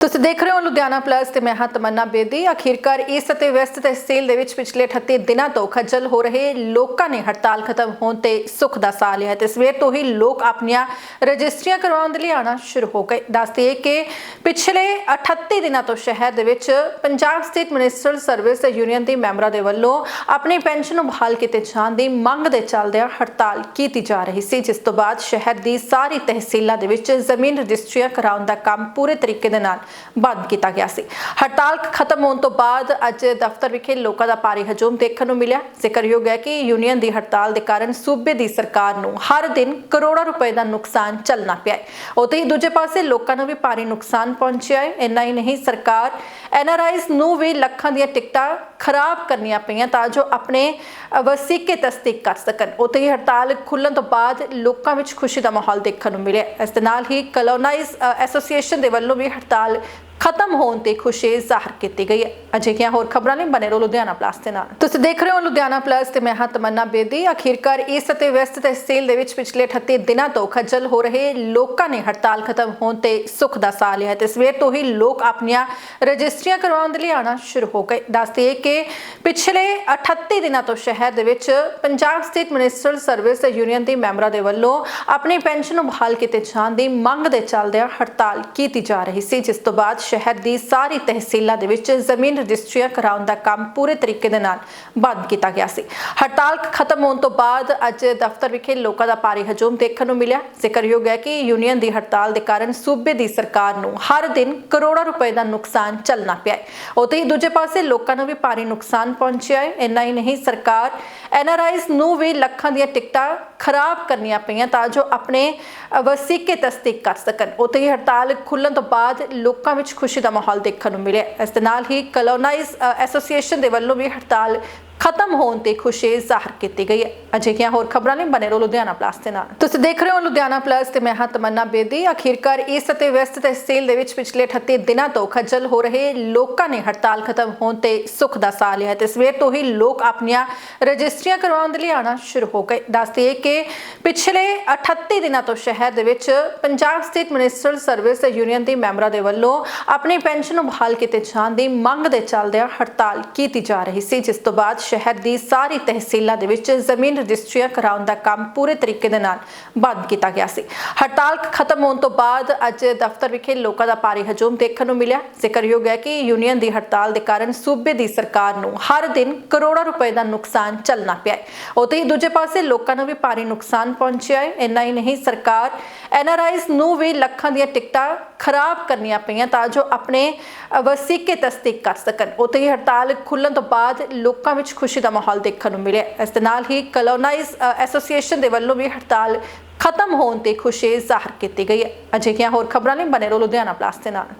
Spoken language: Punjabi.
ਤੁਸੀਂ ਦੇਖ ਰਹੇ ਹੋ ਲੁਧਿਆਣਾ ਪਲੱਸ ਤੇ ਮੈਂ ਹਾਂ ਤਮੰਨਾ ਬੇਦੀ। ਅਖੀਰਕਾਰ ਈਸਟ ਅਤੇ ਵੈਸਟ ਤਹਿਸੀਲ ਦੇ ਵਿੱਚ ਪਿਛਲੇ 38 ਦਿਨਾਂ ਤੋਂ ਖੱਜਲ ਹੋ ਰਹੇ ਲੋਕਾਂ ਨੇ ਹੜਤਾਲ ਖਤਮ ਹੋਣ ਤੇ ਸੁੱਖ ਦਾ ਸਾਹ ਲਿਆ ਤੇ ਸਵੇਰ ਤੋਂ ਹੀ ਲੋਕ ਆਪਣੀਆਂ ਰਜਿਸਟਰੀਆਂ ਕਰਵਾਉਣ ਦੇ ਲਈ ਆਣਾ ਸ਼ੁਰੂ ਹੋ ਗਏ। ਦੱਸਦੇ ਕਿ ਪਿਛਲੇ 38 ਦਿਨਾਂ ਤੋਂ ਸ਼ਹਿਰ ਦੇ ਵਿੱਚ Punjab state ministerial service union ਦੇ ਮੈਂਬਰਾਂ ਦੇ ਵੱਲੋਂ ਆਪਣੀ ਪੈਨਸ਼ਨ ਨੂੰ ਬਹਾਲ ਕੀਤੇ ਜਾਣ ਦੀ ਮੰਗ ਦੇ ਚੱਲਦਿਆਂ ਹੜਤਾਲ ਕੀਤੀ ਜਾ ਰਹੀ ਸੀ, ਜਿਸ ਤੋਂ ਬਾਅਦ ਸ਼ਹਿਰ ਦੀ ਸਾਰੀ ਤਹਿਸੀਲਾਂ ਦੇ ਵਿੱਚ ਜ਼ਮੀਨ ਰਜਿਸਟਰੀਆਂ ਕਰਾਉਣ ਦਾ ਕੰਮ ਪੂਰੇ ਤਰੀਕੇ ਦੇ ਨਾਲ ਬੰਦ ਕੀਤਾ ਗਿਆ ਸੀ। ਹੜਤਾਲ ਖਤਮ ਹੋਣ ਤੋਂ ਬਾਅਦ ਅੱਜ ਦਫ਼ਤਰ ਵਿਖੇ ਲੋਕਾਂ ਦਾ ਭਾਰੀ ਹਜੂਮ ਦੇਖਣ ਨੂੰ ਮਿਲਿਆ। ਜ਼ਿਕਰਯੋਗ ਹੈ ਕਿ ਯੂਨੀਅਨ ਦੀ ਹੜਤਾਲ ਦੇ ਕਾਰਨ ਸੂਬੇ ਦੀ ਸਰਕਾਰ ਨੂੰ ਹਰ ਦਿਨ ਕਰੋੜਾਂ ਰੁਪਏ ਦਾ ਨੁਕਸਾਨ ਚੱਲਣਾ ਪਿਆ ਹੈ। ਉਤੇ ਹੀ ਦੂਜੇ ਪਾਸੇ ਲੋਕਾਂ ਨੂੰ ਵੀ ਭਾਰੀ ਨੁਕਸਾਨ ਪਹੁੰਚਿਆ ਹੈ। ਇੰਨਾ ਹੀ ਨਹੀਂ, ਸਰਕਾਰ ਐਨਆਰਆਈਜ਼ ਨੂੰ ਵੀ ਲੱਖਾਂ ਦੀਆਂ ਟਿਕਟਾਂ ਖਰਾਬ ਕਰਨੀਆਂ ਪਈਆਂ ਤਾਂ ਜੋ ਆਪਣੇ ਵਸੀਕੇ ਤਸਦੀਕ ਕਰ ਸਕਣ। ਉੱਥੇ ਹੀ ਹੜਤਾਲ ਖੁੱਲਣ ਤੋਂ ਬਾਅਦ ਲੋਕਾਂ ਵਿੱਚ ਖੁਸ਼ੀ ਦਾ ਮਾਹੌਲ ਦੇਖਣ ਨੂੰ ਮਿਲਿਆ। ਇਸ ਦੇ ਨਾਲ ਹੀ ਕਲੋਨਾਈਜ਼ ਐਸੋਸੀਏਸ਼ਨ ਦੇ ਵੱਲੋਂ ਵੀ ਹੜਤਾਲ ਖਤਮ ਹੋਣ ਤੇ ਖੁਸ਼ੀ ਜ਼ਾਹਰ ਕੀਤੀ ਗਈ ਹੈ। ਅਜਿਹੀਆਂ ਹੋਰ ਖਬਰਾਂ ਲਈ ਬਨੇ ਰਹੋ ਲੁਧਿਆਣਾ ਪਲੱਸ ਦੇ ਨਾਲ। ਤੁਸੀਂ ਦੇਖ ਰਹੇ ਹੋ ਲੁਧਿਆਣਾ ਪਲੱਸ ਤੇ ਮੈਂ ਹਾਂ ਤਮੰਨਾ ਬੇਦੀ। ਅਖੀਰਕਾਰ ਈਸਟ ਅਤੇ ਵੈਸਟ ਤਹਿਸੀਲ ਦੇ ਵਿੱਚ ਪਿਛਲੇ 38 ਦਿਨਾਂ ਤੋਂ ਖੱਜਲ ਹੋ ਰਹੇ ਲੋਕਾਂ ਨੇ ਹੜਤਾਲ ਖਤਮ ਹੋਣ ਤੇ ਸੁੱਖ ਦਾ ਸਾਹ ਲਿਆ ਤੇ ਸਵੇਰ ਤੋਂ ਹੀ ਲੋਕ ਆਪਣੀਆਂ ਰਜਿਸਟਰੀਆਂ ਕਰਵਾਉਣ ਦੇ ਲਈ ਆਣਾ ਸ਼ੁਰੂ ਹੋ ਗਏ। ਦੱਸਦੇ ਕਿ ਪਿਛਲੇ 38 ਦਿਨਾਂ ਤੋਂ ਸ਼ਹਿਰ ਦੇ ਵਿੱਚ Punjab state minister service union ਦੇ ਮੈਂਬਰਾਂ ਦੇ ਵੱਲੋਂ ਆਪਣੀ ਪੈਨਸ਼ਨ ਨੂੰ ਬਹਾਲ ਕੀਤੇ ਜਾਣ ਦੀ ਮੰਗ ਦੇ ਚੱਲਦਿਆਂ ਹੜਤਾਲ ਕੀਤੀ ਜਾ ਰਹੀ ਸੀ, ਜਿਸ ਤੋਂ ਬਾਅਦ ਸ਼ਹਿਰ ਦੀ ਸਾਰੀ ਤਹਿਸੀਲਾਂ ਦੇ ਵਿੱਚ ਜ਼ਮੀਨ ਰਜਿਸਟਰੀਆਂ ਕਰਾਉਣ ਦਾ ਕੰਮ ਪੂਰੇ ਤਰੀਕੇ ਦੇ ਨਾਲ ਬੰਦ ਕੀਤਾ ਗਿਆ ਸੀ। ਹੜਤਾਲ ਖਤਮ ਹੋਣ ਤੋਂ ਬਾਅਦ ਅੱਜ ਦਫ਼ਤਰ ਵਿਖੇ ਲੋਕਾਂ ਦਾ ਭਾਰੀ ਹਜੂਮ ਦੇਖਣ ਨੂੰ ਮਿਲਿਆ। ਜ਼ਿਕਰਯੋਗ ਹੈ ਕਿ ਯੂਨੀਅਨ ਦੀ ਹੜਤਾਲ ਦੇ ਕਾਰਨ ਸੂਬੇ ਦੀ ਸਰਕਾਰ ਨੂੰ ਹਰ ਦਿਨ ਕਰੋੜਾਂ ਰੁਪਏ ਦਾ ਨੁਕਸਾਨ ਚੱਲਣਾ ਪਿਆ ਹੈ। ਉਤੇ ਹੀ ਦੂਜੇ ਪਾਸੇ ਲੋਕਾਂ ਨੂੰ ਵੀ ਭਾਰੀ ਨੁਕਸਾਨ ਪਹੁੰਚਿਆ ਹੈ। ਇੰਨਾ ਹੀ ਨਹੀਂ, ਸਰਕਾਰ ਐਨਆਰਆਈਜ਼ ਨੂੰ ਵੀ ਲੱਖਾਂ ਦੀਆਂ ਟਿਕਟਾਂ ਖਰਾਬ ਕਰਨੀਆਂ ਪਈਆਂ ਤਾਂ ਜੋ ਆਪਣੇ ਵਸੀਕੇ ਤਸਦੀਕ ਕਰ ਸਕਣ। ਉਤੇ ਹੀ ਹੜਤਾਲ ਖੁੱਲਣ ਤੋਂ ਬਾਅਦ ਲੋਕਾਂ ਵਿੱਚ ਖੁਸ਼ੀ ਦਾ ਮਾਹੌਲ ਦੇਖਣ ਨੂੰ ਮਿਲਿਆ। ਇਸ ਦੇ ਨਾਲ ਹੀ ਕਲੋਨਾਈਜ਼ ਐਸੋਸੀਏਸ਼ਨ ਦੇ ਵੱਲੋਂ ਵੀ ਹੜਤਾਲ ਖਤਮ ਹੋਣ ਤੇ ਖੁਸ਼ੀ ਜ਼ਾਹਰ ਕੀਤੀ ਗਈ ਹੈ। ਅਜਿਹੀਆਂ ਹੋਰ ਖਬਰਾਂ ਲਈ ਬਨੇ ਰਹੋ ਲੁਧਿਆਣਾ ਪਲੱਸ ਦੇ ਨਾਲ। ਤੁਸੀਂ ਦੇਖ ਰਹੇ ਹੋ ਲੁਧਿਆਣਾ ਪਲੱਸ ਤੇ ਮੈਂ ਹਾਂ ਤਮੰਨਾ ਬੇਦੀ। ਅਖੀਰਕਾਰ ਈਸਟ ਅਤੇ ਵੈਸਟ ਤਹਿਸੀਲ ਦੇ ਵਿੱਚ ਪਿਛਲੇ 38 ਦਿਨਾਂ ਤੋਂ ਖੱਜਲ ਹੋ ਰਹੇ ਲੋਕਾਂ ਨੇ ਹੜਤਾਲ ਖਤਮ ਹੋਣ ਤੇ ਸੁੱਖ ਦਾ ਸਾਹ ਲਿਆ ਤੇ ਸਵੇਰ ਤੋਂ ਹੀ ਲੋਕ ਆਪਣੀਆਂ ਰਜਿਸਟਰੀਆਂ ਕਰਵਾਉਣ ਦੇ ਲਈ ਆਣਾ ਸ਼ੁਰੂ ਹੋ ਗਏ। ਦੱਸਦੇ ਕਿ ਪਿਛਲੇ 38 ਦਿਨਾਂ ਤੋਂ ਸ਼ਹਿਰ ਦੇ ਵਿੱਚ Punjab state minister service union ਦੇ ਮੈਂਬਰਾਂ ਦੇ ਵੱਲੋਂ ਆਪਣੀ ਪੈਨਸ਼ਨ ਨੂੰ ਬਹਾਲ ਕੀਤੇ ਜਾਣ ਦੀ ਮੰਗ ਦੇ ਚੱਲਦਿਆਂ ਹੜਤਾਲ ਕੀਤੀ ਜਾ ਰਹੀ ਸੀ, ਜਿਸ ਤੋਂ ਬਾਅਦ ਸ਼ਹਿਰ ਦੀ ਸਾਰੀ ਤਹਿਸੀਲਾਂ ਦੇ ਵਿੱਚ ਜ਼ਮੀਨ ਰਜਿਸਟਰੀਆਂ ਕਰਾਉਣ ਦਾ ਕੰਮ ਪੂਰੇ ਤਰੀਕੇ ਦੇ ਨਾਲ ਬੰਦ ਕੀਤਾ ਗਿਆ ਸੀ। ਹੜਤਾਲ ਖਤਮ ਹੋਣ ਤੋਂ ਬਾਅਦ ਅੱਜ ਦਫ਼ਤਰ ਵਿਖੇ ਲੋਕਾਂ ਦਾ ਭਾਰੀ ਹਜੂਮ ਦੇਖਣ ਨੂੰ ਮਿਲਿਆ। ਜ਼ਿਕਰਯੋਗ ਹੈ ਕਿ ਯੂਨੀਅਨ ਦੀ ਹੜਤਾਲ ਦੇ ਕਾਰਨ ਸੂਬੇ ਦੀ ਸਰਕਾਰ ਨੂੰ ਹਰ ਦਿਨ ਕਰੋੜਾਂ ਰੁਪਏ ਦਾ ਨੁਕਸਾਨ ਚੱਲਣਾ ਪਿਆ ਹੈ। ਉਤੇ ਹੀ ਦੂਜੇ ਪਾਸੇ ਲੋਕਾਂ ਨੂੰ ਵੀ ਭਾਰੀ ਨੁਕਸਾਨ ਪਹੁੰਚਿਆ ਹੈ। ਇੰਨਾ ਹੀ ਨਹੀਂ, ਸਰਕਾਰ ਐਨਆਰਆਈਜ਼ ਨੂੰ ਵੀ ਲੱਖਾਂ ਦੀਆਂ ਟਿਕਟਾਂ ਖਰਾਬ ਕਰਨੀਆਂ ਪਈਆਂ ਤਾਂ ਜੋ ਆਪਣੇ ਵਸੀਕੇ ਤਸਦੀਕ ਕਰ ਸਕਣ। ਉਤੇ ਹੀ ਹੜਤਾਲ ਖੁੱਲਣ ਤੋਂ ਬਾਅਦ ਲੋਕਾਂ ਵਿੱਚ ਖੁਸ਼ੀ ਦਾ ਮਾਹੌਲ ਦੇਖਣ ਨੂੰ ਮਿਲਿਆ। ਇਸ ਦੇ ਨਾਲ ਹੀ ਕਲੋਨਾਈਜ਼ ਐਸੋਸੀਏਸ਼ਨ ਦੇ ਵੱਲੋਂ ਵੀ ਹੜਤਾਲ ਖਤਮ ਹੋਣ ਤੇ ਖੁਸ਼ੀ ਜ਼ਾਹਰ ਕੀਤੀ ਗਈ ਹੈ। ਅਜਿਹੀਆਂ ਹੋਰ ਖਬਰਾਂ ਲਈ ਬਨੇ ਰਹੋ ਲੁਧਿਆਣਾ ਪਲੱਸ ਦੇ ਨਾਲ।